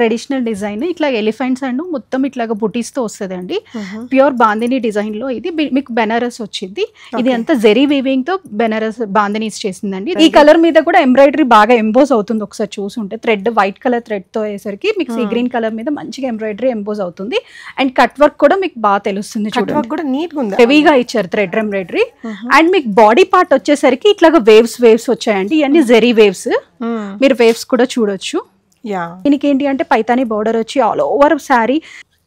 Traditional design ఇట్లా elephants and మొత్తం ఇట్లాగా బుటీస్తో వస్తుంది అండి ప్యూర్ బాందిని డిజైన్లో ఇది. మీకు బెనారస్ వచ్చింది. ఇది. అంతా జెరీ వీవింగ్తో బెనారస్ బాందినీస్ చేసిందండి. ఈ కలర్ మీద కూడా ఎంబ్రాయిడరీ బాగా ఎంబోజ్ అవుతుంది ఒకసారి చూసుంటే. థ్రెడ్ వైట్ కలర్ థ్రెడ్తో అయ్యేసరికి మీకు సీ. గ్రీన్ కలర్ మీద మంచిగా ఎంబ్రాయిడరీ ఎంబోజ్ అవుతుంది. అండ్ కట్ వర్క్ కూడా మీకు బాగా తెలుస్తుంది చూడండి. కూడా నీట్గా ఉంది? హెవీగా ఇచ్చారు థ్రెడ్ ఎంబ్రాయిడరీ అండ్ మీకు బాడీ పార్ట్ వచ్చేసరికి ఇట్లాగా వేవ్స్ వేవ్స్ వచ్చాయండి. ఇవన్నీ జెరీ వేవ్స్ మీరు వేవ్స్ కూడా చూడొచ్చు. దీనికి ఏంటి అంటే పైతాని బోర్డర్ వచ్చి ఆల్ ఓవర్ శారీ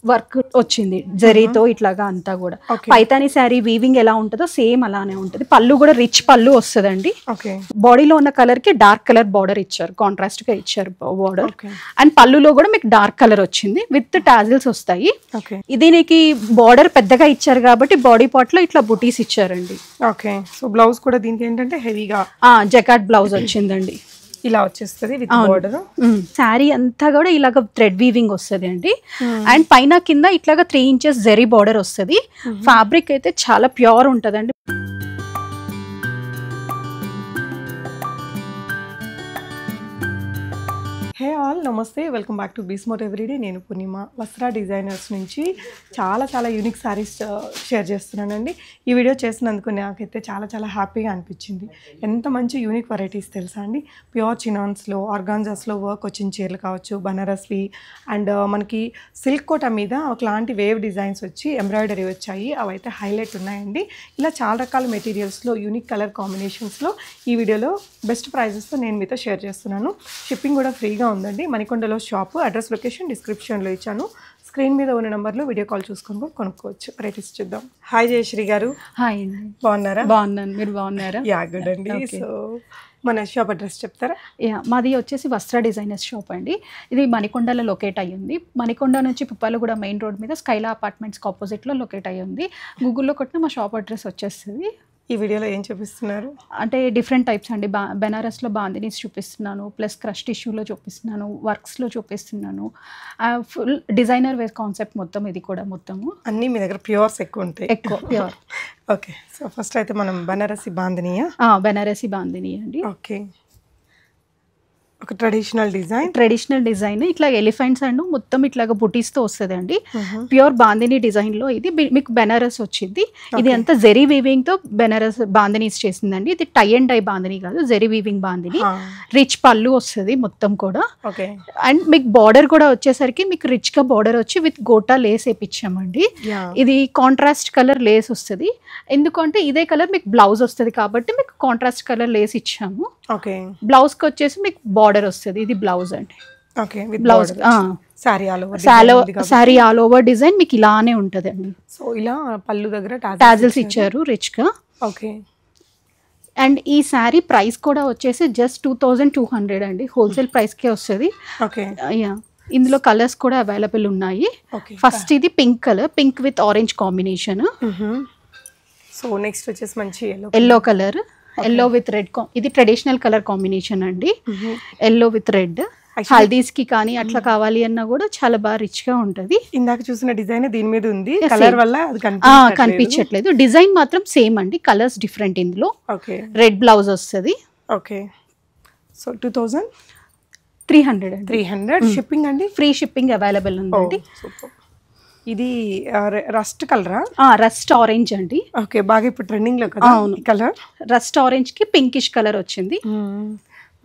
వర్క్ వచ్చింది జరీతో ఇట్లాగా అంతా కూడా. పైతాని శారీ వీవింగ్ ఎలా ఉంటుందో సేమ్ అలానే ఉంటుంది. పళ్ళు కూడా రిచ్ పళ్ళు వస్తుందండి. ఓకే. బాడీలో ఉన్న కలర్కి డార్క్ కలర్ బార్డర్ ఇచ్చారు కాంట్రాస్ట్గా ఇచ్చారు బార్డర్ అండ్ పళ్ళులో కూడా మీకు డార్క్ కలర్ వచ్చింది విత్ టాజిల్స్ వస్తాయి. ఓకే. దీనికి బార్డర్ పెద్దగా ఇచ్చారు కాబట్టి బాడీ పార్ట్లో ఇట్లా బుటీస్ ఇచ్చారండి. ఓకే. సో బ్లౌజ్ కూడా దీనికి ఏంటంటే హెవీగా ఆ జకాట్ బ్లౌజ్ వచ్చిందండి. ఇలా వచ్చేస్తుంది విత్. బార్డర్ శారీ అంతా కూడా ఇలాగ థ్రెడ్ వీవింగ్ వస్తుంది అండి. అండ్ పైన కింద ఇట్లాగా త్రీ ఇంచెస్ జెరీ బార్డర్ వస్తుంది. ఫ్యాబ్రిక్ అయితే చాలా ప్యూర్ ఉంటుందండి. హే ఆల్ నమస్తే. వెల్కమ్ బ్యాక్ టు బీస్మోట్ ఎవ్రీడే. నేను పూర్ణిమ వస్త్ర డిజైనర్స్ నుంచి చాలా చాలా యూనిక్ శారీస్ షేర్ చేస్తున్నానండి. ఈ వీడియో చేసినందుకు నాకైతే చాలా చాలా హ్యాపీగా అనిపించింది. ఎంత మంచి యూనిక్ వెరైటీస్ తెలుసా అండి? ప్యూర్ చినాన్స్లో ఆర్గాన్జాస్లో వర్క్ వచ్చిన చీరలు కావచ్చు బనారస్వి అండ్ uh, మనకి సిల్క్ కోట మీద ఒకలాంటి వేవ్ డిజైన్స్ వచ్చి ఎంబ్రాయిడరీ వచ్చాయి. అవైతే హైలైట్ ఉన్నాయండి. ఇలా చాలా రకాల మెటీరియల్స్లో యూనిక్ కలర్ కాంబినేషన్స్లో ఈ వీడియోలో బెస్ట్ ప్రైజెస్తో నేను మీతో షేర్ చేస్తున్నాను. షిప్పింగ్ కూడా ఫ్రీగా ఉందండి. మణికొండలో షాపు. అడ్రస్ లొకేషన్ డిస్క్రిప్షన్లో ఇచ్చాను. స్క్రీన్ మీద ఉన్న నెంబర్లో వీడియో కాల్ చూసుకొని కూడా కొనుక్కోవచ్చు. వెరైటీస్ చూద్దాం. హాయ్ జయశ్రీ గారు. హాయ్ బాగున్నారా? బాగున్నాను. మీరు బాగున్నారా? యా గుడ్ అండి. సో మన షాప్ అడ్రస్ చెప్తారా? యా మాది వచ్చేసి వస్త్ర డిజైనర్స్ షాప్ అండి. ఇది మణికొండలో లొకేట్ అయ్యి ఉంది మణికొండ నుంచి పుప్పాలగూడ మెయిన్ రోడ్ మీద స్కైలా అపార్ట్మెంట్స్కి ఆపోజిట్లో లొకేట్ అయ్యి ఉంది గూగుల్లో కొట్టిన మా షాప్ అడ్రస్ వచ్చేస్తుంది. ఈ వీడియోలో ఏం చూపిస్తున్నారు? అంటే డిఫరెంట్ టైప్స్ అండి. బా బెనారస్లో బాందినీస్ చూపిస్తున్నాను ప్లస్ క్రష్ టిష్యూలో చూపిస్తున్నాను వర్క్స్లో చూపిస్తున్నాను. ఫుల్ డిజైనర్ వేర్ కాన్సెప్ట్ మొత్తం ఇది కూడా మొత్తము. అన్నీ మీ దగ్గర ప్యూర్స్ ఎక్కువ ఉంటాయి. ఎక్కువ ప్యూర్. ఓకే. సో ఫస్ట్ అయితే మనం బనారసి బాందినియా? బెనారసీ బాందిని అండి ఓకే. ఒక ట్రెడిషనల్ డిజైన్ ట్రెడిషనల్ డిజైన్ ఇట్లా ఎలిఫెంట్స్ అండ్ మొత్తం ఇట్లాగా బుటీస్తో వస్తుంది అండి ప్యూర్ బాందిని డిజైన్లో ఇది మీకు బెనారస్ వచ్చింది. ఇది అంతా జెరీ వీవింగ్తో బెనారస్ బాందినీస్ చేసిందండి. ఇది టై అండ్ డై బాందిని కాదు జెరీ వీవింగ్ బాందిని. రిచ్ పళ్ళు వస్తుంది మొత్తం కూడా. ఓకే అండ్ మీకు బార్డర్ కూడా వచ్చేసరికి మీకు రిచ్గా బార్డర్ వచ్చి విత్ గోటా లేస్ వేపించామండి ఇది కాంట్రాస్ట్ కలర్ లేస్ వస్తుంది. ఎందుకంటే ఇదే కలర్ మీకు బ్లౌజ్ వస్తుంది కాబట్టి మీకు కాంట్రాస్ట్ కలర్ లేస్ ఇచ్చాము. ఓకే. బ్లౌజ్కి వచ్చేసి మీకు బార్డర్ వస్తుంది. ఇది బ్లౌజ్ అండి. Okay blouse sorry all over design మీకు ఇలానే ఉంటదండి. సో ఇలా పళ్ళు దగ్గర టాజిల్స్ ఇచ్చారు. రిచ్గా ఓకే. అండ్ ఈ శారీ ప్రైస్ కూడా వచ్చేసి just two thousand two hundred అండి. హోల్సేల్ ప్రైస్కే వస్తుంది. ఓకే. యా. ఇందులో కలర్స్ కూడా అవైలబుల్ ఉన్నాయి. ఫస్ట్ ఇది pink colour pink with orange combination. So next వచ్చేసి మంచి yellow yellow colour yellow with red ఇది ట్రెడిషనల్ కలర్ కాంబినేషన్ అండి. ఎల్లో విత్ రెడ్ హల్దీస్కి కానీ అట్లా కావాలి అన్నా కూడా చాలా బాగా రిచ్గా ఉంటది. ఇందాక చూసిన డిజైన్ దీని మీద ఉంది. కలర్. వల్ల ఆ, కనిపించట్లేదు. డిజైన్ మాత్రం సేమ్ అండి. కలర్స్ డిఫరెంట్ ఇందులో. రెడ్ బ్లౌజ్ వస్తుంది. Okay so two thousand three hundred three hundred shipping అండి? ఫ్రీ షిప్పింగ్ అవైలబుల్ ఉందండి. సూపర్ ఇది రస్ట్ కలరా? రస్ట్ ఆరెంజ్ అండి. ఓకే బాగా ఇప్పుడు ట్రెండింగ్లో కదా అవును. కలర్? రస్ట్ ఆరెంజ్కి పింకిష్ కలర్ వచ్చింది.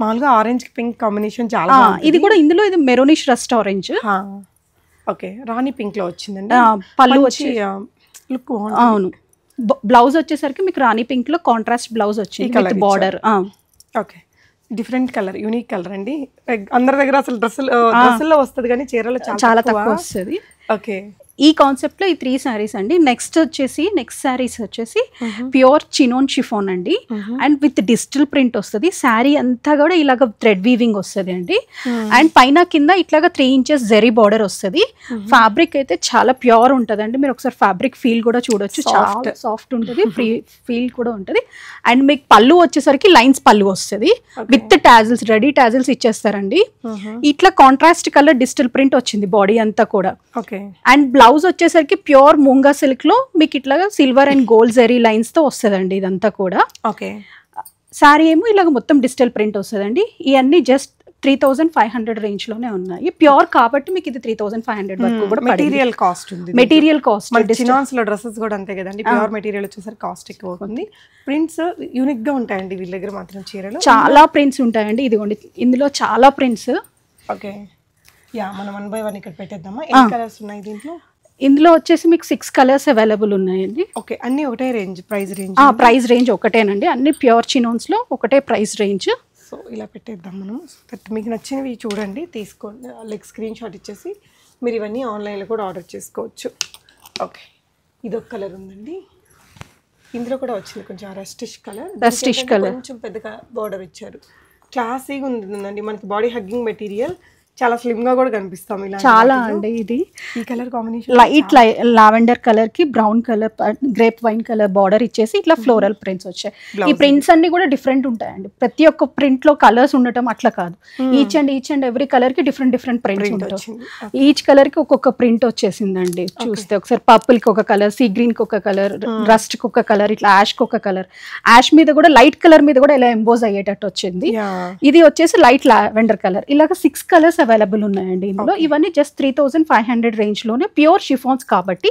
మామూలుగా ఆరెంజ్ పింక్ కాంబినేషన్ చాలా. ఇది కూడా ఇందులో ఇది మెరోనిష్ రస్ట్ ఆరెంజ్. ఓకే రాణి పింక్లో వచ్చిందండి పళ్ళు వచ్చి లుక్ అవును. బ్లౌజ్ వచ్చేసరికి మీకు రాణి పింక్లో కాంట్రాస్ట్ బ్లౌజ్ వచ్చింది border. Okay different colour unique colour అండి. అందరి దగ్గర అసలు డ్రెస్సులు డ్రెస్సుల్లో వస్తుంది కానీ చీరలో చాలా తక్కువ వస్తుంది. ఓకే. ఈ కాన్సెప్ట్లో ఈ త్రీ శారీస్ అండి. నెక్స్ట్ వచ్చేసి నెక్స్ట్ శారీస్ వచ్చేసి ప్యూర్ చినోన్ షిఫోన్ అండి. అండ్ విత్ డిజిటల్ ప్రింట్ వస్తుంది. శారీ అంతా కూడా ఇలాగ థ్రెడ్ వీవింగ్ వస్తుంది అండి. అండ్ పైన కింద ఇట్లాగా త్రీ ఇంచెస్ జెరీ బార్డర్ వస్తుంది. ఫ్యాబ్రిక్ అయితే చాలా ప్యూర్ ఉంటదండి. మీరు ఒకసారి ఫ్యాబ్రిక్ ఫీల్ కూడా చూడొచ్చు. చాలా సాఫ్ట్ ఉంటుంది. ఫ్రీ ఫీల్ కూడా ఉంటుంది. అండ్ మీకు పళ్ళు వచ్చేసరికి లైన్స్ పళ్ళు వస్తుంది. విత్ టాజిల్స్ రెడీ టాజిల్స్ ఇచ్చేస్తారండి. ఇట్లా కాంట్రాస్ట్ కలర్ డిజిటల్ ప్రింట్ వచ్చింది బాడీ అంతా కూడా. ఓకే. అండ్ బ్లౌజ్ వచ్చేసరికి ప్యూర్ మూంగా సిల్క్లో మీకు ఇట్లాగా సిల్వర్ అండ్ గోల్డ్ జెరీ లైన్స్తో వస్తుందండి ఇదంతా కూడా. ఓకే. శారీ ఏమో ఇలాగ మొత్తం డిజిటల్ ప్రింట్ వస్తుందండి. ఇవన్నీ just three thousand five hundred రేంజ్లోనే ఉన్నాయి. ప్యూర్ కాబట్టి మీకు ఇది త్రీ థౌసండ్ ఫైవ్ హండ్రెడ్ వరకు కూడా మెటీరియల్ కాస్ట్ ఉంది మెటీరియల్ కాస్ట్ చినాన్స్లో డ్రెస్సెస్ కూడా అంతే కదండి. ప్యూర్ మెటీరియల్ వచ్చేసరికి కాస్ట్ ఎక్కువ అవుతుంది. ప్రింట్స్ యూనిక్గా ఉంటాయండి వీళ్ళ దగ్గర మాత్రం చీరలు. చాలా ప్రింట్స్ ఉంటాయండి. ఇదిగోండి ఇందులో చాలా ప్రింట్స్ ఓకే. యా మనం వన్ బై వన్ ఇక్కడ పెట్టేద్దామా? ఎన్ని కలర్స్ ఉన్నాయి దీంట్లో? ఇందులో వచ్చేసి మీకు సిక్స్ కలర్స్ అవైలబుల్ ఉన్నాయండి. ఓకే అన్ని ఒకటే రేంజ్ ప్రైస్ రేంజ్ ఆ ప్రైస్ రేంజ్ ఒకటేనండి. అన్ని ప్యూర్ చినోన్స్లో ఒకటే ప్రైస్ రేంజ్ సో ఇలా పెట్టేద్దాం మనం. మీకు నచ్చినవి చూడండి తీసుకోండి లైక్ స్క్రీన్ షాట్ ఇచ్చేసి మీరు ఇవన్నీ ఆన్లైన్లో కూడా ఆర్డర్ చేసుకోవచ్చు. ఓకే ఇది ఒక కలర్ ఉందండి. ఇందులో కూడా వచ్చింది కొంచెం రస్టిష్ కలర్ Rustish colour. కొంచెం పెద్దగా బార్డర్ ఇచ్చారు. క్లాసీగా ఉంటుందండి మనకి బాడీ హగ్గింగ్ మెటీరియల్ చాలా స్లిమ్గా కూడా కనిపిస్తాం ఇలా చాలా అండి ఇది. ఈ కలర్ కాంబినేషన్ లైట్ లావెండర్ కలర్కి brown colour grape wine colour border ఇచ్చేసి ఇట్లా ఫ్లోరల్ ప్రింట్స్ వచ్చాయి. ఈ ప్రింట్స్ అన్ని కూడా డిఫరెంట్ ఉంటాయండి. ప్రతి ఒక్క ప్రింట్లో కలర్స్ ఉండటం అట్లా కాదు. Each and each and every కలర్కి డిఫరెంట్ డిఫరెంట్ ప్రింట్స్ ఉంటాయి. ఈచ్ కలర్కి ఒక్కొక్క ప్రింట్ వచ్చేసిందండి. చూస్తే ఒకసారి పర్పుల్కి ఒక కలర్ సీ గ్రీన్కి ఒక కలర్ రస్ట్కి ఒక కలర్ ఇట్లా యాష్కి ఒక కలర్ యాష్ మీద కూడా లైట్ కలర్ మీద కూడా ఇలా ఎంబోజ్ అయ్యేటట్టు వచ్చింది. ఇది వచ్చేసి లైట్ లావెండర్ కలర్ ఇలాగ సిక్స్ కలర్స్ అవైలబుల్ ఉన్నాయండి ఇందులో. ఇవన్నీ just three thousand five hundred రేంజ్లోనే pure chiffons కాబట్టి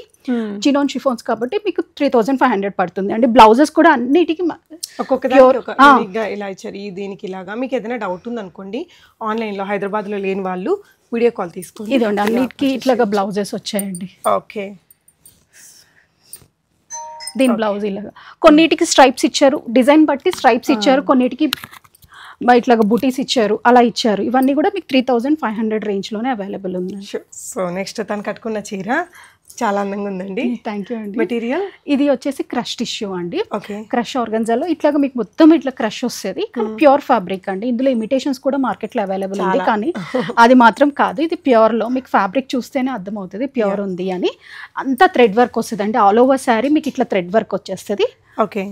చినోన్ షిఫాన్స్ కాబట్టి మీకు త్రీ థౌసండ్ ఫైవ్ హండ్రెడ్ పడుతుంది. అండి బ్లౌజెస్ కూడా అన్నిటికీ ఒక్కొక్క దానికి ఒక unique గా ఇలా ఇచ్చారు. ఈ దీనికి ఇలాగా. మీకు ఏదైనా డౌట్ ఉంది అనుకోండి ఆన్లైన్లో హైదరాబాద్లో లేని వాళ్ళు వీడియో కాల్ తీసుకోండి. ఇదండి అన్నిటికీ ఇట్లాగా బ్లౌజెస్ వచ్చాయండి. ఓకే దీని బ్లౌజ్ ఇలాగా. కొన్నిటికి స్ట్రైప్స్ ఇచ్చారు. డిజైన్ బట్టి స్ట్రైప్స్ ఇచ్చారు. కొన్నిటికి ఇట్లాగా బుటీస్ ఇచ్చారు అలా ఇచ్చారు. ఇవన్నీ కూడా మీకు త్రీ థౌసండ్ ఫైవ్ హండ్రెడ్ రేంజ్లోనే అవైలబుల్ ఉన్నాయి సో నెక్స్ట్ తను కట్టుకున్న చీర చాలా అందంగా ఉందండి. థ్యాంక్ యూ అండి. మెటీరియల్ ఇది వచ్చేసి క్రష్ టిష్యూ అండి. ఓకే క్రష్ ఆర్గన్జాలో ఇట్లాగా మీకు మొత్తం ఇట్లా క్రష్ వస్తుంది. కానీ ప్యూర్ ఫ్యాబ్రిక్ అండి. ఇందులో ఇమిటేషన్స్ కూడా మార్కెట్లో అవైలబుల్ ఉంది. కానీ అది మాత్రం కాదు. ఇది ప్యూర్లో మీకు ఫ్యాబ్రిక్ చూస్తేనే అర్థమవుతుంది. ప్యూర్ ఉంది అని. అంతా థ్రెడ్ వర్క్ వస్తుంది అంటే ఆల్ ఓవర్ శారీ మీకు ఇట్లా థ్రెడ్ వర్క్ వచ్చేస్తుంది. ఓకే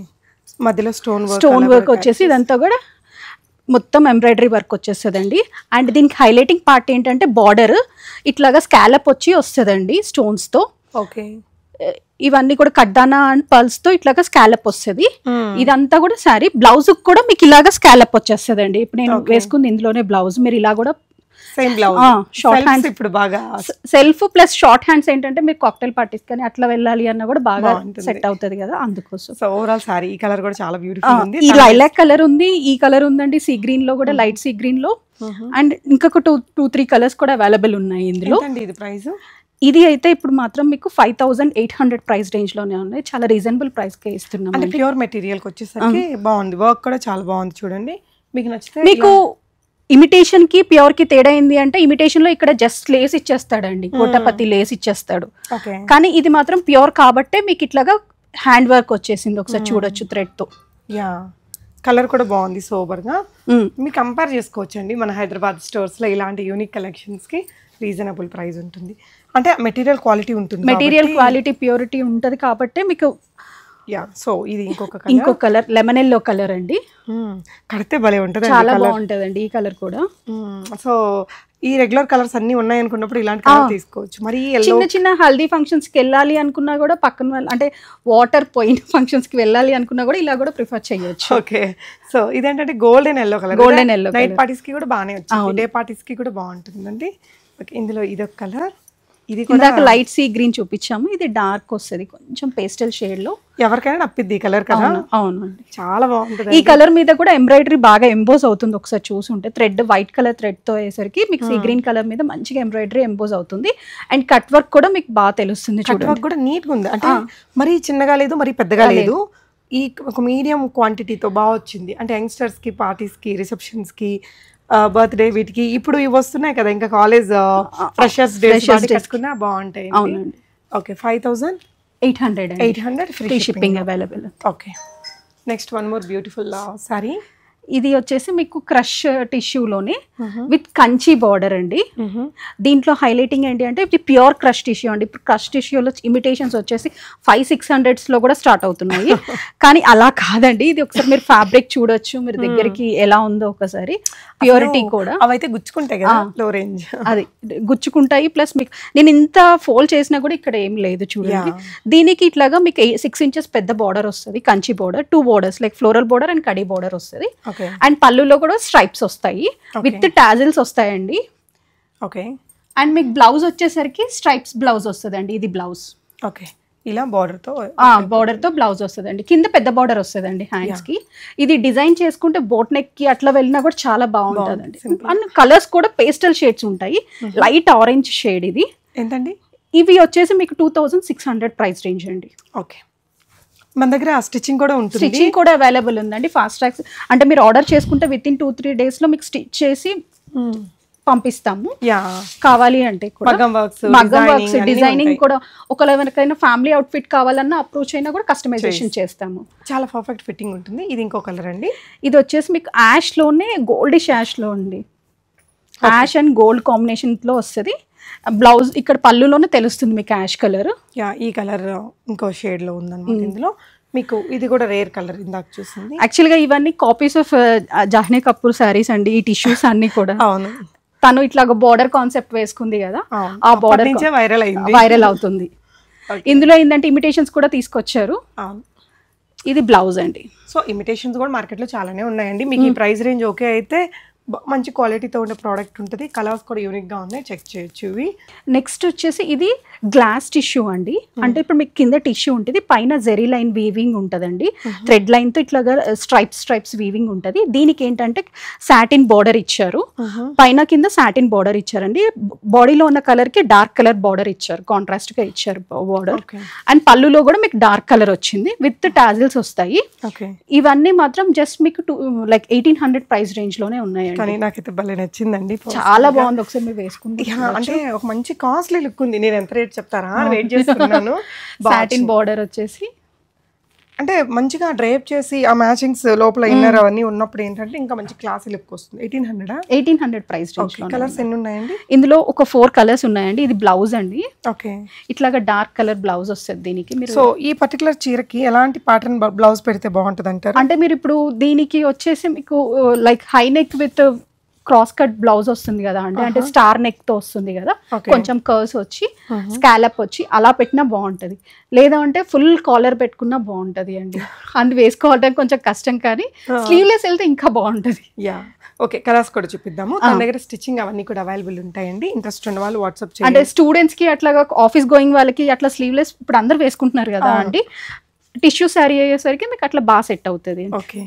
మధ్యలో స్టోన్ స్టోన్ వర్క్ వచ్చేసి ఇదంతా కూడా మొత్తం ఎంబ్రాయిడరీ వర్క్ వచ్చేస్తుందండి. అండ్ దీనికి హైలైటింగ్ పార్ట్ ఏంటంటే బార్డర్. ఇట్లాగా స్కాలప్ వచ్చి వస్తుందండి స్టోన్స్తో. ఓకే. ఇవన్నీ కూడా కడ్డానా అండ్ పల్స్తో ఇట్లాగా స్కాలప్ వస్తుంది. ఇదంతా కూడా శారీ బ్లౌజ్ కూడా మీకు ఇలాగా స్కాలప్ వచ్చేస్తుందండి. ఇప్పుడు నేను వేసుకుంది ఇందులోనే బ్లౌజ్. మీరు ఇలా కూడా సేమ్ బ్లౌజ్ hands. ఇప్పుడు బాగా సెల్ఫ్ ప్లస్ షార్ట్ హ్యాండ్స్ ఏంటంటే మీరు కాక్టైల్ పార్టీస్ కానీ అట్లా వెళ్ళాలి అన్న కూడా బాగా. సెట్ అవుతుంది కదా అందుకోసం. సో ఓవరాల్ సారీ ఈ కలర్ కూడా చాలా బ్యూటిఫుల్ ఉంది. ఈ లైలాక్ కలర్ ఉంది ఈ కలర్ ఉందండి సీ గ్రీన్లో కూడా లైట్ సీ గ్రీన్లో. అండ్ ఇంకొక టూ టూ త్రీ కలర్స్ కూడా అవైలబుల్ ఉన్నాయి ఇందులో. ఇది ప్రైస్ ఇది అయితే ఇప్పుడు మాత్రం మీకు five thousand eight hundred price రేంజ్లోనే ఉన్నాయి. చాలా రీజనబుల్ ప్రైస్ కే ఇస్తున్నాం అంటే ప్యూర్ మెటీరియల్ వచ్చేసరికి బాగుంది. వర్క్ కూడా చాలా బాగుంది చూడండి. మీకు నచ్చితే మీకు ఇమిటేషన్కి ప్యూర్కి తేడా ఏంది అంటే ఇమిటేషన్లో ఇక్కడ జస్ట్ లేస్ ఇచ్చేస్తాడండి. గోటపతి లేస్ ఇచ్చేస్తాడు. కానీ ఇది మాత్రం ప్యూర్ కాబట్టే మీకు ఇట్లాగా హ్యాండ్ వర్క్ వచ్చేసింది ఒకసారి చూడొచ్చు థ్రెడ్తో. యా కలర్ కూడా బాగుంది సోబర్గా. ఉమ్. మీరు కంపేర్ చేసుకోవచ్చు అండి మన హైదరాబాద్ స్టోర్స్లో ఇలాంటి యూనిక్ కలెక్షన్స్కి రీజనబుల్ ప్రైస్ ఉంటుంది. అంటే మెటీరియల్ క్వాలిటీ ఉంటుంది మెటీరియల్ క్వాలిటీ ప్యూరిటీ ఉంటది కాబట్టి మీకు యా. సో ఇది ఇంకొక కలర్ ఇంకో కలర్ లెమన్ ఎల్లో కలర్ అండి. కడితే భలే ఉంటుంది చాలా బాగుంటదండి ఈ కలర్ కూడా. సో ఈ రెగ్యులర్ కలర్స్ అన్ని ఉన్నాయి అనుకున్నప్పుడు ఇలాంటి కలర్ తీసుకోవచ్చు. మరి ఎల్లో చిన్న చిన్న హల్దీ ఫంక్షన్స్కి వెళ్ళాలి అనుకున్నా కూడా పక్కన వాళ్ళ అంటే వాటర్ పోయిన ఫంక్షన్స్కి వెళ్ళాలి అనుకున్నా కూడా ఇలా కూడా ప్రిఫర్ చేయొచ్చు. ఓకే. సో ఇదేంటంటే golden yellow colour Golden yellow night పార్టీస్కి కూడా బాగానే వచ్చింది డే పార్టీస్కి కూడా బాగుంటుందండి. ఓకే ఇందులో ఇదొక కలర్ ఇది కూడా ఇందాక లైట్ సీ గ్రీన్ చూపించాము. ఇది డార్క్ వస్తుంది. కొంచెం పేస్టల్ షేడ్లో. ఎవరికైనా నప్పిద్ది ఈ కలర్ కదా? అవునండి. చాలా బాగుంటుంది ఈ కలర్ మీద కూడా ఎంబ్రాయిడరీ బాగా ఎంబోజ్ అవుతుంది ఒకసారి చూసుంటే. థ్రెడ్ వైట్ కలర్ థ్రెడ్తో అయ్యేసరికి మీకు సీ గ్రీన్ కలర్ మీద మంచిగా ఎంబ్రాయిడరీ ఎంబోజ్ అవుతుంది. అండ్ కట్ వర్క్ కూడా మీకు బాగా తెలుస్తుంది చూడండి. వర్క్ కూడా నీట్గా ఉంది. అంటే మరీ చిన్నగా లేదు మరీ పెద్దగా లేదు. ఈ ఒక మీడియం క్వాంటిటీతో బాగా వచ్చింది. అంటే యంగ్స్టర్స్కి పార్టీస్కి రిసెప్షన్స్కి బర్త్డే వీటికి. ఇప్పుడు ఇవి వస్తున్నాయి కదా ఇంకా కాలేజ్ ఫ్రెషర్స్ డే కట్టుకున్నా బాగుంటాయి అవునండి. Okay five thousand eight hundred eight hundred free shipping available okay next one more beautiful sari ఇది వచ్చేసి మీకు క్రష్ టిష్యూలోనే విత్ కంచి బార్డర్ అండి. దీంట్లో హైలైటింగ్ ఏంటి అంటే ఇది ప్యూర్ క్రష్ టిష్యూ అండి. ఇప్పుడు క్రష్ టిష్యూలో ఇమిటేషన్స్ వచ్చేసి ఫైవ్ సిక్స్ హండ్రెడ్స్లో కూడా స్టార్ట్ అవుతున్నాయి. కానీ అలా కాదండి. ఇది ఒకసారి మీరు ఫ్యాబ్రిక్ చూడొచ్చు. మీరు దగ్గరికి ఎలా ఉందో ఒకసారి. ప్యూరిటీ కూడా. అవైతే గుచ్చుకుంటాయి కదా లో రేంజ్ అది గుచ్చుకుంటాయి. ప్లస్ మీకు నేను ఇంత ఫోల్డ్ చేసినా కూడా ఇక్కడ ఏం లేదు చూడండి. దీనికి ఇట్లాగా మీకు సిక్స్ ఇంచెస్ పెద్ద బార్డర్ వస్తుంది. Kanchi border two borders like floral border and kadhi border వస్తుంది. అండ్ పళ్ళులో కూడా స్ట్రైప్స్ వస్తాయి. విత్ టాజిల్స్ వస్తాయండి. ఓకే అండ్ మీకు బ్లౌజ్ వచ్చేసరికి స్ట్రైప్స్ బ్లౌజ్ వస్తుందండి. ఇది బ్లౌజ్ ఓకే ఇలా బార్డర్తో బార్డర్తో బ్లౌజ్ వస్తుందండి. కింద పెద్ద బార్డర్ వస్తుందండి హ్యాండ్స్కి. ఇది డిజైన్ చేసుకుంటే బోట్ నెక్కి అట్లా వెళ్ళినా కూడా చాలా బాగుంటుందండి. అండ్ కలర్స్ కూడా పేస్టల్ షేడ్స్ ఉంటాయి. లైట్ ఆరెంజ్ షేడ్ ఇది. ఎంతండి? ఇవి వచ్చేసి మీకు two thousand six hundred price range అండి. ఓకే మన దగ్గర స్టిచ్చింగ్ కూడా ఉంటుంది. స్టిచ్చింగ్ కూడా అవైలబుల్ ఉందండి. ఫాస్ట్ ట్రాక్స్ అంటే మీరు ఆర్డర్ చేసుకుంటే విత్ ఇన్ టూ త్రీ డేస్లో మీకు స్టిచ్ చేసి పంపిస్తాము. యా కావాలి అంటే మగ్గం వర్క్స్ డిజైనింగ్ కూడా. ఒకవేళ ఎవరికైనా ఫ్యామిలీ అవుట్ఫిట్ కావాలన్నా అప్రోచ్ అయినా కూడా కస్టమైజేషన్ చేస్తాము. చాలా పర్ఫెక్ట్ ఫిట్టింగ్ ఉంటుంది. ఇది ఇంకో కలర్ అండి. ఇది వచ్చేసి మీకు యాష్లోనే గోల్డిష్ యాష్లో ఉంది యాష్ అండ్ గోల్డ్ కాంబినేషన్లో వస్తుంది. బ్లౌజ్ ఇక్కడ పళ్ళులోనే తెలుస్తుంది మీకు యాష్ కలర్. యా ఈ కలర్ ఇంకో షేడ్లో ఉందన్నమాట ఇందులో. మీకు ఇది కూడా రేర్ కలర్ ఇందాక చూసింది. యాక్చువల్గా ఇవన్నీ కాపీస్ ఆఫ్ జహ్నే కపూర్ శారీస్ అండి ఈ టిష్యూస్ అన్ని కూడా. అవును. తను ఇట్లాగ బార్డర్ కాన్సెప్ట్ వేసుకుంది కదా ఆ బార్డర్ నుంచే వైరల్ అయింది. వైరల్ అవుతుంది. ఇందులో ఏంటంటే ఇమిటేషన్స్ కూడా తీసుకొచ్చారు. ఇది బ్లౌజ్ అండి. సో ఇమిటేషన్స్ కూడా మార్కెట్లో చాలానే ఉన్నాయండి. మీకు ఈ ప్రైస్ రేంజ్ ఓకే అయితే మంచి క్వాలిటీతో ఉండే ప్రోడక్ట్ ఉంటుంది. కలర్స్ కూడా యూనిక్గా ఉన్నాయి. చెక్ చేయొచ్చు ఇవి. నెక్స్ట్ వచ్చేసి ఇది గ్లాస్ టిష్యూ అండి. అంటే ఇప్పుడు మీకు కింద టిష్యూ ఉంటుంది. పైన జెరీ లైన్ వీవింగ్ ఉంటుందండి. థ్రెడ్ లైన్తో ఇట్లాగా స్ట్రైప్స్ స్ట్రైప్స్ వీవింగ్ ఉంటుంది. దీనికి ఏంటంటే సాటిన్ బార్డర్ ఇచ్చారు. పైన కింద సాటిన్ బార్డర్ ఇచ్చారండి. బాడీలో ఉన్న కలర్కి డార్క్ కలర్ బార్డర్ ఇచ్చారు. కాంట్రాస్ట్గా ఇచ్చారు బార్డర్. అండ్ పళ్ళులో కూడా మీకు డార్క్ కలర్ వచ్చింది. విత్ టాజిల్స్ వస్తాయి. ఓకే. ఇవన్నీ మాత్రం జస్ట్ మీకు two like eighteen hundred price రేంజ్లోనే ఉన్నాయండి కానీ నాకైతే భలే నచ్చిందండి చాలా బాగుంది. ఒకసారి మీరు వేసుకుంటే యా, అంటే ఒక మంచి కాస్ట్లీ లుక్ ఉంది. నేను ఎంత రేట్ చెప్తారా? వెయిట్ చేస్తున్నాను. సాటిన్ బార్డర్ వచ్చేసి అంటే మంచిగా డ్రైప్ చేసి ఆ మ్యాచింగ్స్ లోపల ఇన్నర్ అవన్నీ ఉన్నప్పుడు ఏంటంటే ఇంకా మంచి క్లాసీ లుక్ వస్తుంది. ఎయిటీన్ హండ్రెడా? ఎయిటీన్ హండ్రెడ్ ప్రైస్ కలర్స్ ఎన్ని ఉన్నాయండి ఇందులో ఒక ఫోర్ కలర్స్ ఉన్నాయండి. ఇది బ్లౌజ్ అండి. ఓకే. ఇట్లాగా డార్క్ కలర్ బ్లౌజ్ వస్తుంది దీనికి. మీరు సో ఈ పర్టికులర్ చీరకి ఎలాంటి ప్యాటర్న్ బ్లౌజ్ పెడితే బాగుంటుంది అంటారు అంటే మీరు ఇప్పుడు దీనికి వచ్చేసి మీకు like high neck with cross cut blouse వస్తుంది కదా అండి అంటే స్టార్ నెక్తో వస్తుంది కదా. కొంచెం కర్వ్స్ వచ్చి స్కాలప్ వచ్చి అలా పెట్టినా బాగుంటది. లేదా అంటే ఫుల్ కాలర్ పెట్టుకున్నా బాగుంటది అండి. అందు వేసుకోవడానికి కొంచెం కష్టం కానీ స్లీవ్లెస్ వెళ్తే ఇంకా బాగుంటది. యా. ఓకే కలర్స్ కూడా చూపిద్దాము. తన దగ్గర స్టిచ్చింగ్ అవన్నీ కూడా అవైలబుల్ ఉంటాయండి. ఇంట్రెస్ట్ ఉన్న వాళ్ళు వాట్సాప్ అంటే స్టూడెంట్స్కి అట్లాగా ఆఫీస్ గోయింగ్ వాళ్ళకి అట్లా స్లీవ్లెస్ ఇప్పుడు అందరు వేసుకుంటున్నారు కదా అండి టిష్యూ శారీ అయ్యేసరికి మీకు అట్లా బాగా సెట్ అవుతుంది. ఓకే.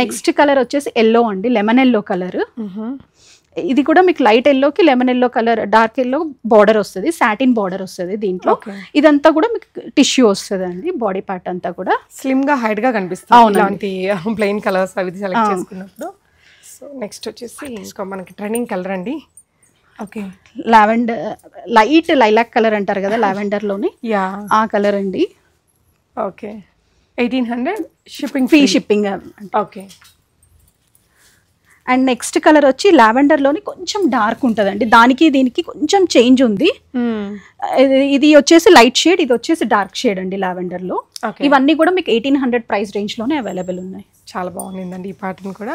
నెక్స్ట్ కలర్ వచ్చేసి ఎల్లో అండి లెమన్ ఎల్లో కలర్ ఇది కూడా మీకు లైట్ ఎల్లోకి lemon yellow colour dark yellow border వస్తుంది సాటిన్ బార్డర్ వస్తుంది దీంట్లో. ఇదంతా కూడా మీకు టిష్యూ వస్తుంది అండి బాడీ పార్ట్ అంతా కూడా. స్లిమ్గా హైట్గా కనిపిస్తుంది. ఇలాంటి ప్లెయిన్ కలర్స్ అవి సెలెక్ట్ చేసుకున్నప్పుడు. సో నెక్స్ట్ వచ్చేసి ఇంకా మనకి ట్రెండింగ్ కలర్ అండి. Okay lavender light lilac colour అంటారు కదా లావెండర్లోని. యా ఆ కలర్ అండి. Okay eighteen hundred shipping free shipping okay and next colour వచ్చి లావెండర్లోని కొంచెం డార్క్ ఉంటుందండి. దానికి దీనికి కొంచెం చేంజ్ ఉంది. ఇది- ఇది వచ్చేసి లైట్ షేడ్ ఇది వచ్చేసి డార్క్ షేడ్ అండి లావెండర్లో ఓకే ఇవన్నీ కూడా మీకు ఎయిటీన్ హండ్రెడ్ ప్రైస్ రేంజ్లోనే అవైలబుల్ ఉన్నాయి. చాలా బాగుందండి ఈ ప్యాటర్న్ కూడా.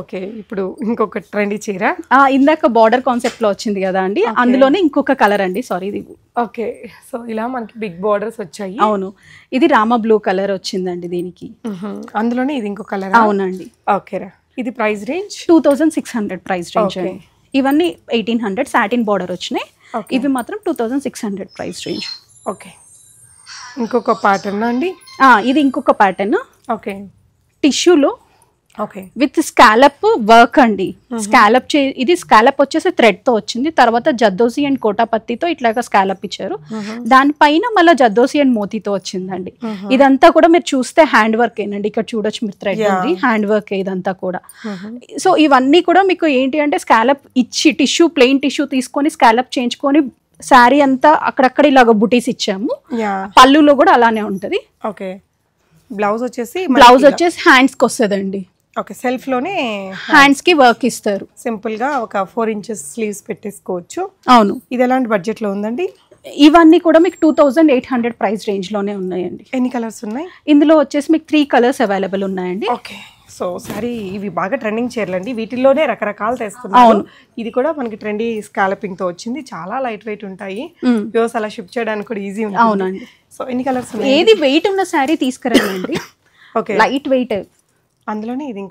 ఓకే ఇప్పుడు ఇంకొక ట్రెండీ చీర. ఇందాక బార్డర్ కాన్సెప్ట్లో వచ్చింది కదా అండి. అందులోనే ఇంకొక కలర్ అండి. సారీ ఇది. ఓకే సో ఇలా మనకి బిగ్ బార్డర్స్ వచ్చాయి. అవును. ఇది రామ బ్లూ కలర్ వచ్చిందండి దీనికి. అందులోనే ఇది ఇంకో కలర్ అవునండి. ఓకే రా. ఇది price range two thousand six hundred price range. అండి. ఇవన్నీ ఎయిటీన్ హండ్రెడ్ సాటిన్ బార్డర్ వచ్చినాయి. ఇవి మాత్రం two thousand six hundred price range okay. ఇంకొక ప్యాటర్న్ అండి? ఇది ఇంకొక ప్యాటర్న్ ఓకే. టిష్యూలో విత్ స్కాలప్ వర్క్ అండి. స్కాలప్ చే ఇది స్కాలప్ వచ్చేసి థ్రెడ్తో వచ్చింది. తర్వాత జద్దోసి అండ్ కోటాపత్తితో ఇట్లాగా స్కాలప్ ఇచ్చారు. దానిపైన మళ్ళీ జద్దోసి అండ్ మోతీతో వచ్చిందండి. ఇదంతా కూడా మీరు చూస్తే హ్యాండ్ వర్క్ ఏనండి. ఇక్కడ చూడొచ్చు మీరు థ్రెడ్. ఉంది. హ్యాండ్ వర్క్ ఇదంతా కూడా. సో ఇవన్నీ కూడా మీకు ఏంటి అంటే స్కాలప్ ఇచ్చి టిష్యూ ప్లెయిన్ టిష్యూ తీసుకొని స్కాలప్ చేయించుకొని శారీ అంతా అక్కడక్కడ ఇలాగ బుటీస్ ఇచ్చాము. పళ్ళులో కూడా అలానే ఉంటది. ఓకే. బ్లౌజ్ వచ్చేసి బ్లౌజ్ వచ్చేసి హ్యాండ్స్కి వస్తుందండి. ఓకే సెల్ఫ్లోనే హ్యాండ్స్కి వర్క్ ఇస్తారు. సింపుల్గా ఒక ఫోర్ ఇంచెస్ స్లీవ్స్ పెట్టేసుకోవచ్చు. అవును. ఇది ఎలాంటి బడ్జెట్లో ఉందండి? ఇవన్నీ కూడా మీకు two thousand eight hundred price రేంజ్లోనే ఉన్నాయండి. ఎన్ని కలర్స్ ఉన్నాయి? ఇందులో వచ్చేసి మీకు త్రీ కలర్స్ అవైలబుల్ ఉన్నాయండి. ఓకే సో సారీ ఇవి బాగా ట్రెండింగ్ చీరలండి. వీటిల్లోనే రకరకాలు అవును. ఇది కూడా మనకి ట్రెండీ స్కాలపింగ్తో వచ్చింది. చాలా లైట్ వెయిట్ ఉంటాయి. వ్యూస్ అలా షిఫ్ట్ చేయడానికి కూడా ఈజీ ఉంటుంది. అవునండి. సో ఎన్ని కలర్స్ ఉన్నాయి? ఏది వెయిట్ ఉన్న శారీ తీసుకురండి. ఓకే. లైట్ వెయిట్ అందులోనే ఇది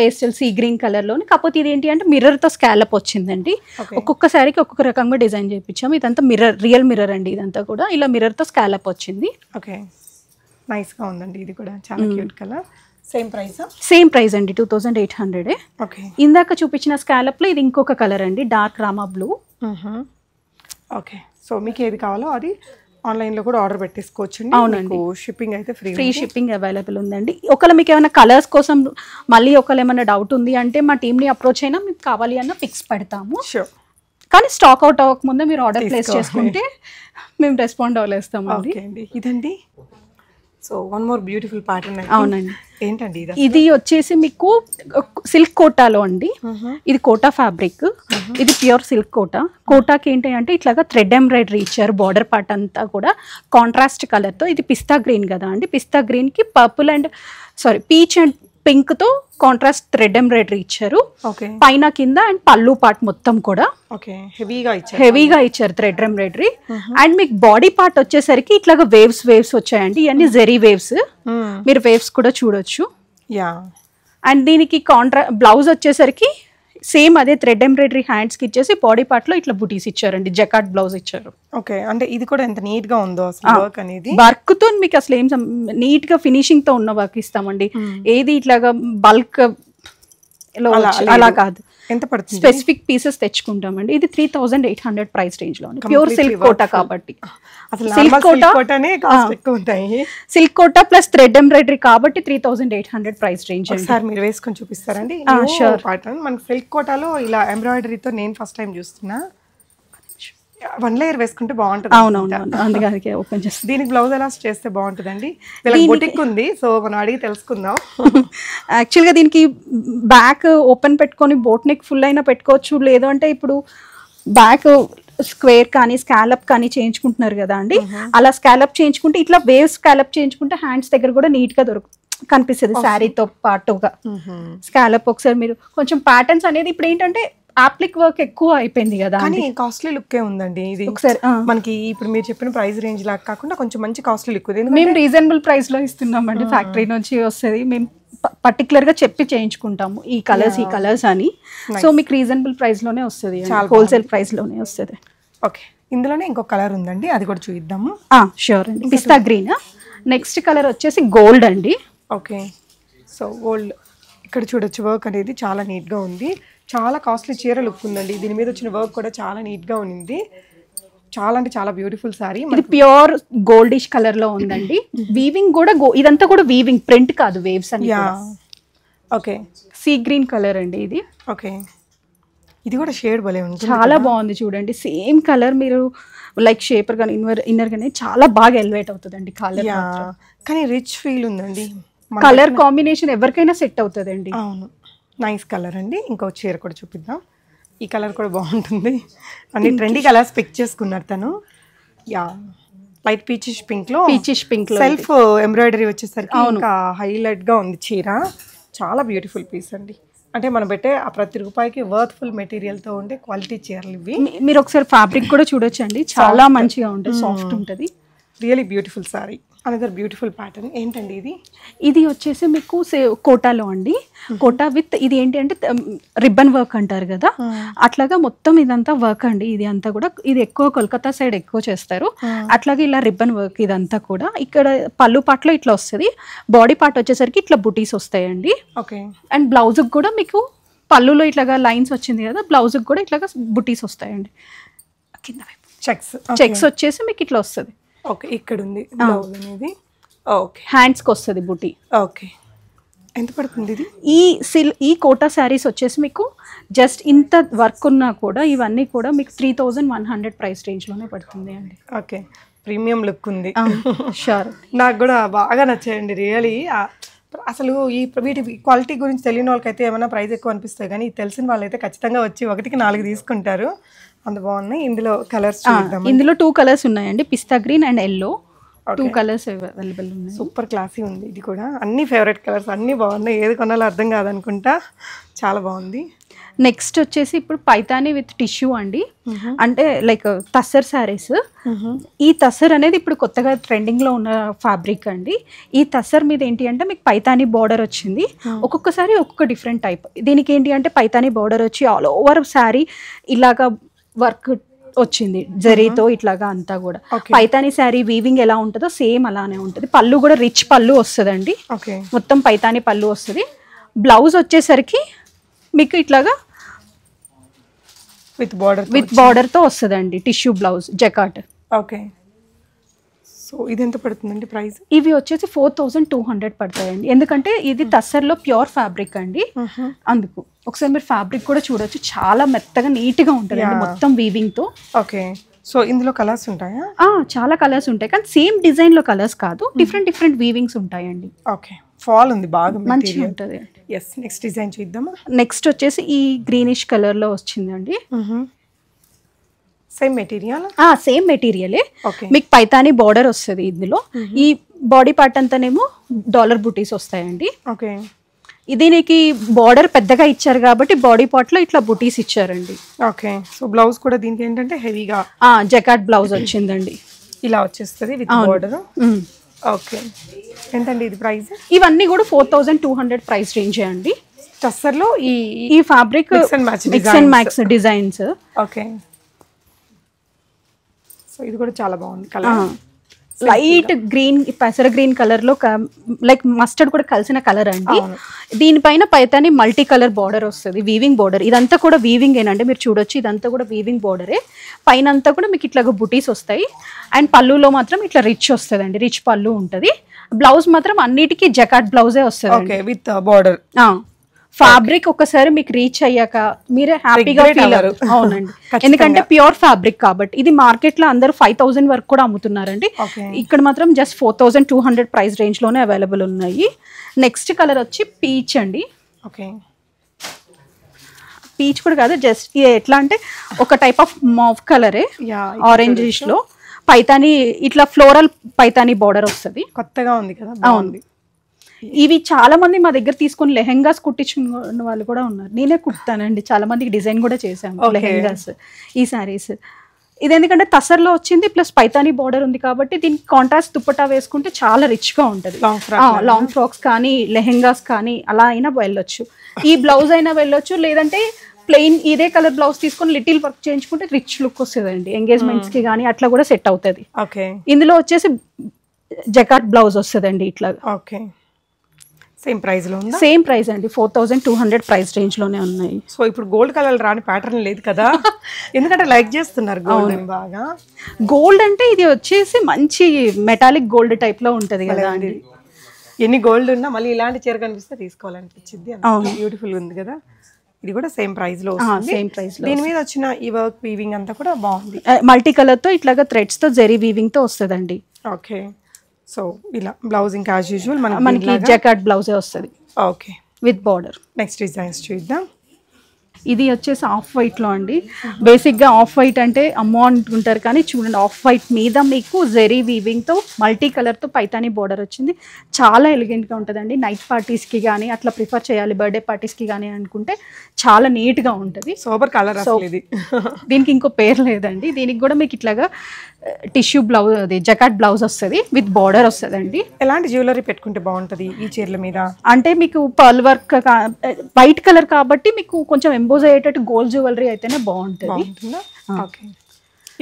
పేస్టల్ సీ గ్రీన్ కలర్లోని. కాకపోతే ఇది ఏంటి అంటే మిర్రర్తో స్కాలప్ వచ్చిందండి. Okay. ఒక్కొక్క శారీకి ఒక్కొక్క రకంగా డిజైన్ చేయించాము. ఇదంతా మిర్రర్ రియల్ మిర్రర్ అండి ఇదంతా కూడా. ఇలా మిర్రర్తో స్కాలప్ వచ్చింది. ఓకే. నైస్గా ఉందండి ఇది కూడా. చాలా cute colour same price same price అండి two thousand eight hundred okay. ఇందాక చూపించిన స్కాలప్లో ఇది ఇంకొక కలర్ అండి dark rama blue okay. So మీకు ఏది కావాలో అది ఆన్లైన్లో కూడా ఆర్డర్ పెట్టేసుకోవచ్చు అవునండి. షిప్పింగ్ అయితే ఫ్రీ ఫ్రీ షిప్పింగ్ అవైలబుల్ ఉందండి. ఒకవేళ మీకు ఏమైనా కలర్స్ కోసం మళ్ళీ ఒకవేళ ఏమైనా డౌట్ ఉంది అంటే మా టీమ్ని అప్రోచ్ అయినా మీకు కావాలి అన్న పిక్స్ పెడతాము. షూర్ కానీ స్టాక్ అవుట్ అవ్వకముందే మీరు ఆర్డర్ ప్లేస్. చేసుకుంటే మేము రెస్పాండ్ అవ్వలేస్తామండి. అండి. ఇదండి. So one more beautiful pattern అవునండి. ఏంటండి ఇది? ఇది వచ్చేసి మీకు సిల్క్ కోటాలో అండి. ఇది కోటా ఫ్యాబ్రిక్. ఇది ప్యూర్ సిల్క్ కోటా. కోటాకి ఏంటి అంటే ఇట్లాగా థ్రెడ్ ఎంబ్రాయిడరీ ఇచ్చారు బార్డర్ పార్ట్ అంతా కూడా. కాంట్రాస్ట్ కలర్తో. ఇది పిస్తా గ్రీన్ కదా అండి. పిస్తా గ్రీన్కి purple and sorry peach and పింక్తో contrast thread embroidery ఇచ్చారు. ఓకే. పైన కింద అండ్ పళ్ళు పార్ట్ మొత్తం కూడా. హెవీగా ఇచ్చారు. హెవీగా ఇచ్చారు థ్రెడ్ ఎంబ్రాయిడరీ అండ్ మీకు బాడీ పార్ట్ వచ్చేసరికి ఇట్లాగా వేవ్స్ వేవ్స్ వచ్చాయండి. ఇవన్నీ జెరీ వేవ్స్ మీరు వేవ్స్ కూడా చూడొచ్చు. యా అండ్ దీనికి కాంట్రా బ్లౌజ్ వచ్చేసరికి సేమ్ అదే థ్రెడ్ ఎంబ్రాయిడరీ హ్యాండ్స్కి ఇచ్చేసి బాడీ పార్ట్లో ఇట్లా బుటీస్ ఇచ్చారండి జకాట్ బ్లౌజ్ ఇచ్చారు. ఓకే అంటే ఇది కూడా ఎంత నీట్గా ఉందో వర్క్ అనేది? వర్క్తో మీకు అసలు ఏం సం- నీట్గా ఫినిషింగ్తో ఉన్న వర్క్ ఇస్తామండి. ఏది ఇట్లాగా బల్క్ అలా కాదు. ఎంత పడుతుంది? స్పెసిఫిక్ పీసెస్ తెచ్చుకుంటామండి. ఇది three thousand eight hundred price రేంజ్లో ప్యూర్ సిల్క్ కోటా. కాబట్టి. అసలు సిల్క్ కోటానే ఎక్కువ ఉంటాయి silk Kota plus thread embroidery కాబట్టి three thousand eight hundred price range ఒకసారి మీరు వేసుకొని చూపిస్తారండి. ప్యాటర్న్ మనకి సిల్క్ కోటాలో ఇలా ఎంబ్రాయిడరీతో నేను ఫస్ట్ టైం చూస్తున్నా. వన్ లేయర్ వేసుకుంటే బాగుంటుంది అవునవును అందుకే ఓపెన్ చేస్తాను దీనికి బ్లౌజ్ ఎలా చేస్తే బాగుంటుందండి? బొటిక్ ఉంది సో మనం అడిగి తెలుసుకుందాం. యాక్చువల్గా దీనికి బ్యాక్ ఓపెన్ పెట్టుకొని బోట్ నెక్ ఫుల్ అయినా పెట్టుకోవచ్చు. లేదు అంటే ఇప్పుడు బ్యాక్ స్క్వేర్ కానీ స్కాలప్ కానీ చేయించుకుంటున్నారు కదా అండి. అలా స్కాలప్ చేయించుకుంటే ఇట్లా వేవ్ స్కాలప్ చేయించుకుంటే హ్యాండ్స్ దగ్గర కూడా నీట్గా దొరుకు కనిపిస్తుంది శారీతో పాటుగా. స్కాలప్ ఒకసారి మీరు కొంచెం ప్యాటర్న్స్ అనేది ఇప్పుడు ఏంటంటే ఆప్లిక్ వర్క్ ఎక్కువ అయిపోయింది కదా కానీ కాస్ట్లీ లుక్కే ఉందండి ఇది. ఒకసారి. మనకి ఇప్పుడు మీరు చెప్పిన ప్రైస్ రేంజ్ లాగా కాకుండా కొంచెం మంచి కాస్ట్లీ లుక్ మేము రీజనబుల్ ప్రైస్లో ఇస్తున్నామండి ఫ్యాక్టరీ నుంచి వస్తుంది. మేము పర్టికులర్గా చెప్పి చేయించుకుంటాము ఈ కలర్స్ ఈ కలర్స్ అని. సో మీకు రీజనబుల్ ప్రైస్లోనే వస్తుంది హోల్సేల్ ప్రైస్లోనే వస్తుంది. ఓకే ఇందులోనే ఇంకొక కలర్ ఉందండి. అది కూడా చూద్దాము షూర్ అండి. పిస్తా గ్రీన్ నెక్స్ట్ కలర్ వచ్చేసి గోల్డ్ అండి. ఓకే సో గోల్డ్ ఇక్కడ చూడొచ్చు. వర్క్ అనేది చాలా నీట్గా ఉంది. చాలా కాస్ట్లీ చీర లుక్ ఉందండి. దీని మీద వచ్చిన వర్క్ కూడా చాలా నీట్గా ఉంది చాలా అంటే చాలా బ్యూటిఫుల్ సారీ ఇది ప్యూర్ గోల్డిష్ కలర్లో ఉందండి. వీవింగ్ కూడా ఇదంతా కూడా వీవింగ్ ప్రింట్ కాదు వేవ్స్ అని ఓకే సీ గ్రీన్ కలర్ అండి ఇది. ఓకే ఇది కూడా షేడ్ భలే ఉంటుంది చాలా బాగుంది చూడండి. సేమ్ కలర్ మీరు లైక్ షేపర్ కానీ ఇన్నర్ ఇన్నర్ కానీ చాలా బాగా ఎలివేట్ అవుతుందండి కలర్ కానీ రిచ్ ఫీల్ ఉందండి. కలర్ కాంబినేషన్ ఎవరికైనా సెట్ అవుతుందండి. అవును. నైస్ కలర్ అండి. ఇంకో చీర కూడా చూపిద్దాం. ఈ కలర్ కూడా బాగుంటుంది. అన్ని ట్రెండీ కలర్స్ పిక్ చేసుకున్నారు తను. యా లైట్ పీచిష్ పింక్లో పీచిష్ పింక్లో సెల్ఫ్ ఎంబ్రాయిడరీ వచ్చేసరికి ఇంకా హైలైట్గా ఉంది చీర. చాలా బ్యూటిఫుల్ పీస్ అండి. అంటే మనం పెట్టే ఆ ప్రతి రూపాయికి వర్త్ఫుల్ మెటీరియల్తో ఉండే క్వాలిటీ చీరలు ఇవి. మీరు ఒకసారి ఫ్యాబ్రిక్ కూడా చూడొచ్చండి. చాలా మంచిగా ఉంటుంది. సాఫ్ట్ ఉంటుంది. Really beautiful sari another beautiful pattern ఏంటండి ఇది? ఇది వచ్చేసి మీకు సే కోటాలో అండి. కోటా విత్ ఇది ఏంటి అంటే రిబ్బన్ వర్క్ అంటారు కదా. అట్లాగా మొత్తం ఇదంతా వర్క్ అండి. ఇది అంతా కూడా ఇది ఎక్కువ కోల్కతా సైడ్ ఎక్కువ చేస్తారు. అట్లాగే ఇలా రిబ్బన్ వర్క్ ఇదంతా కూడా. ఇక్కడ పళ్ళు పాటలో ఇట్లా వస్తుంది. బాడీ పార్ట్ వచ్చేసరికి ఇట్లా బుటీస్ వస్తాయండి. ఓకే. అండ్ బ్లౌజ్కి కూడా మీకు పళ్ళులో ఇట్లాగా లైన్స్ వచ్చింది కదా బ్లౌజ్కి కూడా ఇట్లాగా బుటీస్ వస్తాయండి. కింద వైపు. చెక్స్ చెక్స్ వచ్చేసి మీకు ఇట్లా వస్తుంది. ఓకే ఇక్కడ ఉంది బ్లౌజ్ అనేది. ఓకే. హ్యాండ్స్కి వస్తుంది బుటీ. ఓకే. ఎంత పడుతుంది ఇది? ఈ సిల్ ఈ కోటా శారీస్ వచ్చేసి మీకు జస్ట్ ఇంత వర్క్ ఉన్నా కూడా ఇవన్నీ కూడా మీకు three thousand one hundred price రేంజ్లోనే పడుతుంది అండి. ఓకే. ప్రీమియం లుక్ ఉంది. షూర్ నాకు కూడా బాగా నచ్చాయండి రియలీ అసలు ఈ వీటి క్వాలిటీ గురించి తెలియని వాళ్ళకైతే ఏమైనా ప్రైస్ ఎక్కువ అనిపిస్తాయి కానీ తెలిసిన వాళ్ళైతే ఖచ్చితంగా వచ్చి ఒకటికి నాలుగు తీసుకుంటారు. అంత బాగున్నాయి. ఇందులో కలర్స్ ఇందులో టూ కలర్స్ ఉన్నాయండి. Pista green and yellow two colours available ఉన్నాయి. సూపర్ క్లాసీ ఉంది ఇది కూడా. అన్ని ఫేవరెట్ కలర్స్ అన్నీ బాగున్నాయి. ఏది కొనాలో అర్థం కాదనుకుంటా. చాలా బాగుంది. నెక్స్ట్ వచ్చేసి ఇప్పుడు పైతాని విత్ టిష్యూ అండి. అంటే లైక్ తస్సర్ శారీస్ ఈ తస్సర్ అనేది ఇప్పుడు కొత్తగా ట్రెండింగ్లో ఉన్న ఫ్యాబ్రిక్ అండి. ఈ తస్సర్ మీద ఏంటి అంటే మీకు పైతాని బార్డర్ వచ్చింది. ఒక్కొక్కసారి ఒక్కొక్క డిఫరెంట్ టైప్ దీనికి ఏంటి అంటే పైతాని బార్డర్ వచ్చి ఆల్ ఓవర్ శారీ ఇలాగా వర్క్ వచ్చింది. జరీతో ఇట్లాగా అంతా కూడా. పైతాని శారీ వీవింగ్ ఎలా ఉంటుందో సేమ్ అలానే ఉంటుంది. పళ్ళు కూడా రిచ్ పళ్ళు వస్తుందండి. ఓకే. మొత్తం పైతాని పళ్ళు వస్తుంది. బ్లౌజ్ వచ్చేసరికి మీకు ఇట్లాగా విత్ బార్డర్ విత్ బార్డర్తో వస్తుందండి tissue blouse jacquard okay. So ఇది ఎంత పడుతుందండి ప్రైస్? ఇవి వచ్చేసి ఫోర్ థౌజండ్ టూ హండ్రెడ్ పడతాయండి. ఎందుకంటే ఇది తస్సర్లో ప్యూర్ ఫ్యాబ్రిక్ అండి. అందుకు. ఒకసారి మీరు ఫ్యాబ్రిక్ కూడా చూడొచ్చు. చాలా మెత్తగా నీట్గా ఉంటుంది Yeah. మొత్తం వీవింగ్తో. ఓకే. సో ఇందులో కలర్స్ ఉంటాయా? చాలా కలర్స్ ఉంటాయి. కానీ సేమ్ డిజైన్లో కలర్స్ కాదు. డిఫరెంట్ డిఫరెంట్ వీవింగ్స్ ఉంటాయండి. ఓకే. ఫాల్ ఉంది బాగా మంచిగా మెటీరియల్ ఉంటుంది. ఎస్ నెక్స్ట్ డిజైన్ చూద్దామా? నెక్స్ట్ వచ్చేసి ఈ గ్రీనిష్ కలర్లో వచ్చిందండి సేమ్ మెటీరియల్ సేమ్ మెటీరియలే ఓకే మీకు పైతాని బార్డర్ వస్తుంది ఇందులో. ఈ బాడీ పార్ట్ అంతానేమో డాలర్ బుటీస్ వస్తాయండి. ఓకే దీనికి బార్డర్ పెద్దగా ఇచ్చారు కాబట్టి బాడీ పార్ట్లో ఇట్లా బుటీస్ ఇచ్చారండి. ఓకే సో బ్లౌజ్ కూడా దీనికి ఏంటంటే హెవీగా జకాట్ బ్లౌజ్ వచ్చిందండి. ఇలా వచ్చేస్తుంది విత్ బార్డర్. ఓకే ఎంతండి ఇది ప్రైస్ ఇవన్నీ కూడా four thousand two hundred price range అండి. టస్సర్లో ఈ ఈ fabric mix and. Max designs okay so ఇది కూడా చాలా బాగుంది కలర్ లైట్ గ్రీన్ పెసర గ్రీన్ కలర్లో లైక్ మస్టర్డ్ కూడా కలిసిన కలర్ అండి. దీనిపైన పైతాని మల్టీ కలర్ బార్డర్ వస్తుంది వీవింగ్ బార్డర్ ఇదంతా కూడా వీవింగ్ ఏనండి మీరు చూడొచ్చు ఇదంతా కూడా వీవింగ్ బార్డరే పైన అంతా కూడా మీకు ఇట్లాగా బుటీస్ వస్తాయి. అండ్ పళ్ళులో మాత్రం ఇట్లా రిచ్ వస్తుందండి రిచ్ పళ్ళు ఉంటుంది. బ్లౌజ్ మాత్రం అన్నిటికీ జకాట్ బ్లౌజే వస్తుంది విత్ బార్డర్ ఫ్యాబ్రిక్ ఒకసారి మీకు రీచ్ అయ్యాక మీరే హ్యాపీగా ఫీల్ అవ్వరు. అవునండి. ఎందుకంటే ప్యూర్ ఫ్యాబ్రిక్ కాబట్టి ఇది మార్కెట్లో అందరూ ఫైవ్ థౌసండ్ వరకు కూడా అమ్ముతున్నారండి. ఇక్కడ మాత్రం just four thousand two hundred price రేంజ్లోనే available ఉన్నాయి. నెక్స్ట్ కలర్ వచ్చి పీచ్ అండి. ఓకే. పీచ్ కూడా కాదు జస్ట్ ఎట్లా అంటే ఒక టైప్ ఆఫ్ మావ్ కలరే ఆరెంజ్లో. పైతాని ఇట్లా ఫ్లోరల్ పైతాని బార్డర్ వస్తుంది. కొత్తగా ఉంది కదా బాగుంది. ఇవి చాలా మంది మా దగ్గర తీసుకొని లెహెంగాస్ కుట్టించుకున్న వాళ్ళు కూడా ఉన్నారు. నేనే కుడతానండి. చాలా మందికి డిజైన్ కూడా చేశాను. లెహెంగాస్ ఈ సారీస్ ఇది ఎందుకంటే తసర్లో వచ్చింది ప్లస్ పైతాని బార్డర్ ఉంది కాబట్టి దీనికి కాంట్రాస్ట్ దుప్పటా వేసుకుంటే చాలా రిచ్గా ఉంటది లాంగ్ ఫ్రాక్ లాంగ్. ఫ్రాక్స్ కానీ లెహెంగాస్ కానీ అలా అయినా వెళ్ళొచ్చు. ఈ బ్లౌజ్ అయినా వెళ్ళొచ్చు లేదంటే ప్లెయిన్ ఇదే కలర్ బ్లౌజ్ తీసుకొని లిటిల్ వర్క్ చేయించుకుంటే రిచ్ లుక్ వస్తుందండి. ఎంగేజ్మెంట్స్కి కానీ అట్లా కూడా సెట్ అవుతుంది. ఓకే. ఇందులో వచ్చేసి జకాట్ బ్లౌజ్ వస్తుందండి ఇట్లా ఓకే. సేమ్ ప్రైస్లో ఉందా? సేమ్ ప్రైస్ అండి. Four thousand two hundred price రేంజ్లోనే ఉన్నాయి. సో ఇప్పుడు గోల్డ్ కలర్ రాని ప్యాటర్న్ లేదు కదా? ఎందుకంటే లైక్ చేస్తున్నారు గోల్డ్ బాగా? గోల్డ్ అంటే ఇది వచ్చేసి మంచి మెటాలిక్ గోల్డ్ టైప్లో ఉంటది కదా అండి. ఎన్ని గోల్డ్ ఉన్నా మళ్ళీ ఇలాంటి చీర కనిపిస్తే తీసుకోవాలనిపించింది. బ్యూటిఫుల్ ఉంది కదా? ఇది కూడా సేమ్ ప్రైస్లో వస్తుంది. సేమ్ ప్రైస్లో దీని మీద వచ్చిన ఈ వర్క్ వీవింగ్ అంతా కూడా బాగుంది. మల్టీ కలర్తో ఇట్లాగా థ్రెడ్స్తో జెరీ వీవింగ్తో వస్తుందండి. ఓకే సో ఇలా బ్లౌజ్ ఇంకా యాజ్ యూజువల్ మనకి మనకి జకాట్ బ్లౌజే వస్తుంది. Okay with border next designs చూద్దాం. ఇది వచ్చేసి ఆఫ్ వైట్లో అండి. బేసిక్గా ఆఫ్ వైట్ అంటే అమ్మో అనుకుంటారు కానీ చూడండి ఆఫ్ వైట్ మీద మీకు జెరీ వీవింగ్తో మల్టీ కలర్తో పైతాని బార్డర్ వచ్చింది. చాలా ఎలిగెంట్గా ఉంటుందండి. నైట్ పార్టీస్కి కానీ అట్లా ప్రిఫర్ చేయాలి బర్త్డే పార్టీస్కి కానీ అనుకుంటే చాలా నీట్గా ఉంటది. సూపర్ కలర్ ఇది. దీనికి ఇంకో పేరు లేదండి. దీనికి కూడా మీకు ఇట్లాగా టిష్యూ బ్లౌజ్ అది జకాట్ బ్లౌజ్ వస్తుంది విత్ బార్డర్ వస్తుందండి. ఎలాంటి జ్యువెలరీ పెట్టుకుంటే బాగుంటది ఈ చీరల మీద? అంటే మీకు పర్ల్ వర్క్ వైట్ కలర్ కాబట్టి మీకు కొంచెం ఎంబోజ్ అయ్యేటట్టు గోల్డ్ జ్యువెలరీ అయితేనే బాగుంటుంది. ఓకే.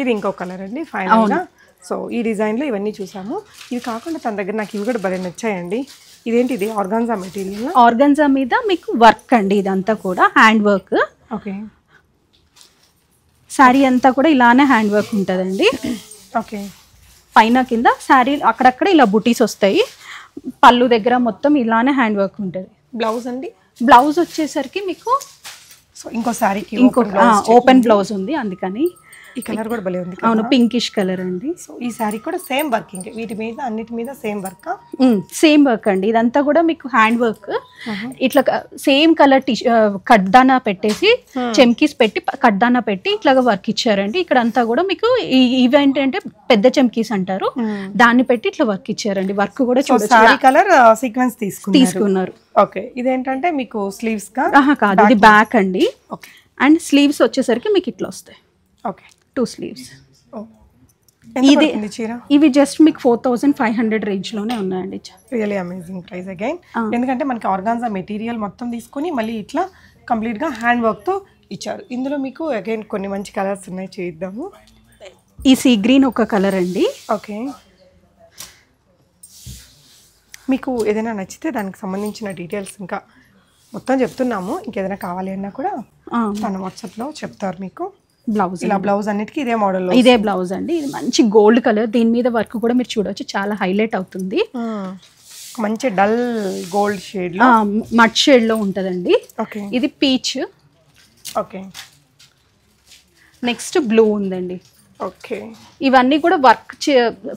ఇది ఇంకో కలర్ అండి ఫైనల్గా సో ఈ డిజైన్లో ఇవన్నీ చూసాము. ఇవి కాకుండా తన దగ్గర నాకు ఇవి కూడా భలే నచ్చాయండి. ఇదేంటి ఇది? ఆర్గాన్జా మెటీరియల్ ఆర్గన్జా మీద మీకు వర్క్ అండి ఇదంతా కూడా హ్యాండ్ వర్క్. ఓకే. శారీ అంతా కూడా ఇలానే హ్యాండ్ వర్క్ ఉంటుందండి. ఓకే. పైన కింద శారీ అక్కడక్కడ ఇలా బుటీస్ వస్తాయి. పళ్ళు దగ్గర మొత్తం ఇలానే హ్యాండ్ వర్క్ ఉంటుంది. బ్లౌజ్ అండి? బ్లౌజ్ వచ్చేసరికి మీకు సో ఇంకో శారీకి ఇంకొక ఓపెన్ బ్లౌజ్ ఉంది అందుకని. ఈ కలర్ కూడా భలే ఉంది అవును పింకిష్ కలర్ అండి. సో ఈ శారీ కూడా సేమ్ వర్కింగ్ వీటి మీద అన్నిటి మీద సేమ్ వర్క్ సేమ్ వర్క్ అండి. ఇదంతా కూడా మీకు హ్యాండ్ వర్క్ ఇట్లా సేమ్ కలర్ టీ కడ్దానా పెట్టేసి చెమ్కీస్ పెట్టి కడ్దానా పెట్టి ఇట్లాగా వర్క్ ఇచ్చారండి. ఇక్కడ అంతా కూడా మీకు ఈ- ఇవి ఏంటంటే పెద్ద చెమ్కీస్ అంటారు. దాన్ని పెట్టి ఇట్లా వర్క్ ఇచ్చారండి. వర్క్ కూడా శారీ కలర్ సీక్వెన్స్ తీసుకున్నారు. తీసుకున్నారు. ఓకే ఇదేంటంటే మీకు స్లీవ్స్గా కాదు. ఇది బ్యాక్ అండి. ఓకే అండ్ స్లీవ్స్ వచ్చేసరికి మీకు ఇట్లా వస్తాయి. ఓకే టూ స్లీవ్స్ ఎంత ఇది- ఇవి జస్ట్ మీకు ఫోర్ థౌసండ్ ఫైవ్ హండ్రెడ్ రేంజ్లోనే ఉన్నాయండి రియలీ అమేజింగ్ ప్రైస్ అగైన్ ఎందుకంటే మనకి ఆర్గాన్జా మెటీరియల్ మొత్తం తీసుకొని మళ్ళీ ఇట్లా కంప్లీట్గా హ్యాండ్ వర్క్తో ఇచ్చారు. ఇందులో మీకు అగైన్ కొన్ని మంచి కలర్స్ ఉన్నాయి చేద్దాము. ఈ సీ గ్రీన్ ఒక కలర్ అండి. ఓకే మీకు ఏదైనా నచ్చితే దానికి సంబంధించిన డీటెయిల్స్ ఇంకా మొత్తం చెప్తున్నాము. ఇంకేదైనా కావాలి అన్నా కూడా తన వాట్సాప్లో చెప్తారు మీకు. బ్లౌజ్ ఇలా బ్లౌజ్ అన్నిటికీ ఇదే మోడల్లో ఇదే బ్లౌజ్ అండి. ఇది మంచి గోల్డ్ కలర్ దీని మీద వర్క్ కూడా మీరు చూడొచ్చు. చాలా హైలైట్ అవుతుంది. మంచి డల్ గోల్డ్ షేడ్ మడ్ షేడ్లో ఉంటదండి. ఓకే. ఇది పీచ్ ఓకే. నెక్స్ట్ బ్లూ ఉందండి. ఓకే ఇవన్నీ కూడా వర్క్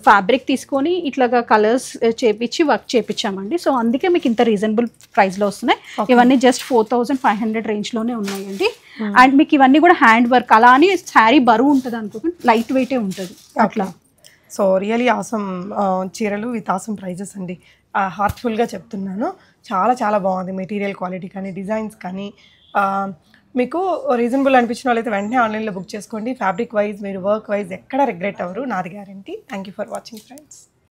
ఫ్యాబ్రిక్ తీసుకొని ఇట్లాగా కలర్స్ చేపించి వర్క్ చేపించామండి సో అందుకే మీకు ఇంత రీజనబుల్ ప్రైస్లో వస్తున్నాయి. ఇవన్నీ just four thousand five hundred రేంజ్లోనే ఉన్నాయండి. అండ్ మీకు ఇవన్నీ కూడా హ్యాండ్ వర్క్ అలా అని శారీ బరువు ఉంటుంది అనుకోకండి. లైట్ వెయిటే ఉంటుంది. అట్లా. సో రియలీ ఆసమ్ చీరలు విత్ ఆసమ్ ప్రైజెస్ అండి. హార్ట్ఫుల్గా చెప్తున్నాను. చాలా చాలా బాగుంది. మెటీరియల్ క్వాలిటీ కానీ డిజైన్స్ కానీ ఆ, మీకు రీజనబుల్ అనిపించిన వాళ్ళైతే వెంటనే ఆన్లైన్లో బుక్ చేసుకోండి. ఫ్యాబ్రిక్ వైజ్ మీరు వర్క్ వైజ్ ఎక్కడ రిగ్రెట్ అవ్వరు. నాది guarantee thank you for watching friends